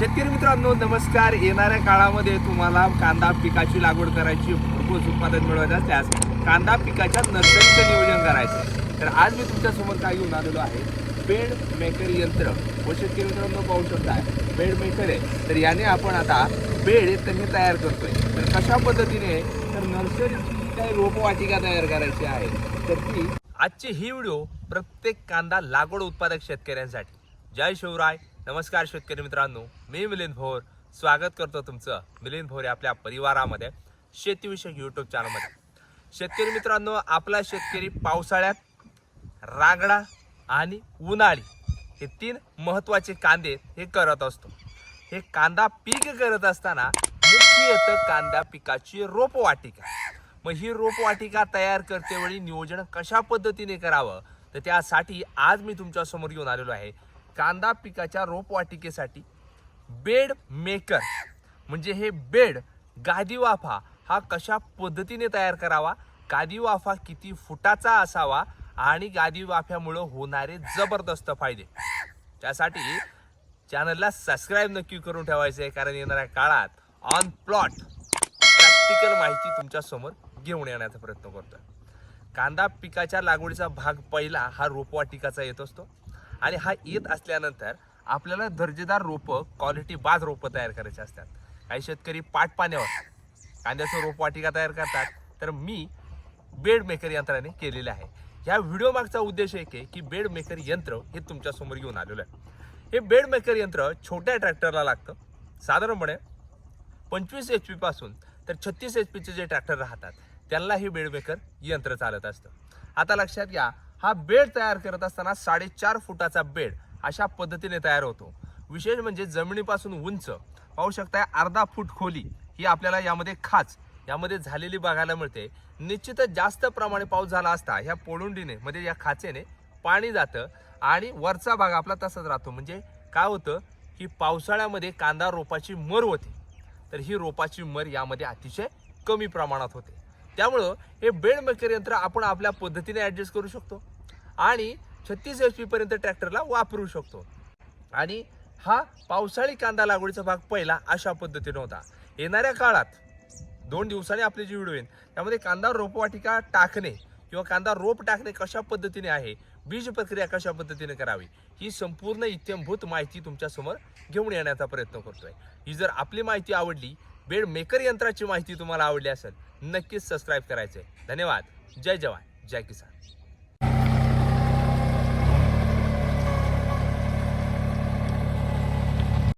शेतकरी मित्रांनो नमस्कार. येणाऱ्या काळामध्ये तुम्हाला कांदा पिकाची लागवड करायची भरपूर उत्पादन मिळवायचं असल्यास कांदा पिकाच्या नर्सरीचं नियोजन करायचं. तर आज मी तुमच्यासमोर काय घेऊन आलेलो आहे बेड मेकर यंत्र. व शेतकरी मित्रांनो पाहू शकता बेड मेकर आहे. तर याने आपण आता बेड त्यांनी तयार करतोय? तर कशा पद्धतीने? तर नर्सरीची काही रोपवाटिका तयार करायची आहे तर ती आजची ही व्हिडिओ प्रत्येक कांदा लागवड उत्पादक शेतकऱ्यांसाठी. जय शिवराय. नमस्कार शेतकरी मित्रांनो मी मिलिंद भोर. स्वागत करतो तुमचं मिलिंद भोर आपल्या परिवारामध्ये शेतीविषयक यूट्यूब चॅनलमध्ये शेतकरी मित्रांनो आपला शेतकरी पावसाळ्यात रागडा आणि उन्हाळी हे तीन महत्त्वाचे कांदे हे करत असतो. हे कांदा पीक करत असताना मुख्यतः कांदा पिकाची रोपवाटिका. मग ही रोपवाटिका तयार करते वेळी नियोजन कशा पद्धतीने करावं? तर त्यासाठी आज मी तुमच्यासमोर येऊन घेऊन आलेलो आहे. कांदा पिकाच्या रोपवाटिकेसाठी बेड मेकर म्हणजे हे बेड गादी वाफा हा कशा पद्धतीने तयार करावा गादी वाफा किती फुटाचा असावा आणि गादी वाफ्यामुळं होणारे जबरदस्त फायदे. त्यासाठी चॅनलला सबस्क्राईब नक्की करून ठेवायचं आहे कारण येणाऱ्या काळात ऑन प्लॉट प्रॅक्टिकल माहिती तुमच्यासमोर घेऊन येण्याचा प्रयत्न करतोय. कांदा पिकाच्या लागवडीचा भाग पहिला हा रोपवाटिकाचा येत असतो. आणि हा येत असल्यानंतर आपल्याला दर्जेदार रोपं क्वालिटी बाज रोपं तयार करायची असतात. काही शेतकरी पाट पाण्यावर कांद्याचं रोपवाटिका तयार करतात. तर मी बेड मेकर यंत्राने केलेले आहे. ह्या व्हिडिओ मागचा उद्देश एक आहे की बेड मेकर यंत्र हे तुमच्यासमोर घेऊन आलेलं आहे. हे बेड मेकर यंत्र छोट्या ट्रॅक्टरला लागतं. साधारणपणे पंचवीस एच पी पासून तर छत्तीस एच पीचे जे ट्रॅक्टर राहतात त्यांना हे बेड यंत्र चालत असतं. आता लक्षात घ्या हा बेड तयार करत असताना साडेचार फुटाचा बेड अशा पद्धतीने तयार होतो. विशेष म्हणजे जमिनीपासून उंच पाहू शकता अर्धा फूट खोली ही आपल्याला यामध्ये खाच यामध्ये झालेली बघायला मिळते. निश्चितच जास्त प्रमाणे पाऊस झाला असता ह्या पोळुंडीने म्हणजे या खाचेने पाणी जातं आणि वरचा भाग आपला तसाच राहतो. म्हणजे काय होतं की पावसाळ्यामध्ये कांदा रोपाची मर होते. तर ही रोपाची मर यामध्ये अतिशय कमी प्रमाणात होते. त्यामुळं हे बेड मेकर यंत्र आपण आपल्या पद्धतीने ॲडजस्ट करू शकतो. आणि छत्तीस एच पीपर्यंत ट्रॅक्टरला वापरू शकतो. आणि हा पावसाळी कांदा लागवडीचा भाग पहिला अशा पद्धतीनं होता. येणाऱ्या काळात दोन दिवसांनी आपली जी व्हिडिओ येईल त्यामध्ये कांदा रोपवाटिका टाकणे किंवा कांदा रोप टाकणे कशा पद्धतीने आहे बीज प्रक्रिया कशा पद्धतीने करावी ही संपूर्ण इत्यंभूत माहिती तुमच्यासमोर घेऊन येण्याचा प्रयत्न करतोय. ही जर आपली माहिती आवडली बेड मेकर यंत्राची माहिती तुम्हाला आवडली असेल नक्कीच सबस्क्राईब आहे धन्यवाद. जय जवान. जय किसान.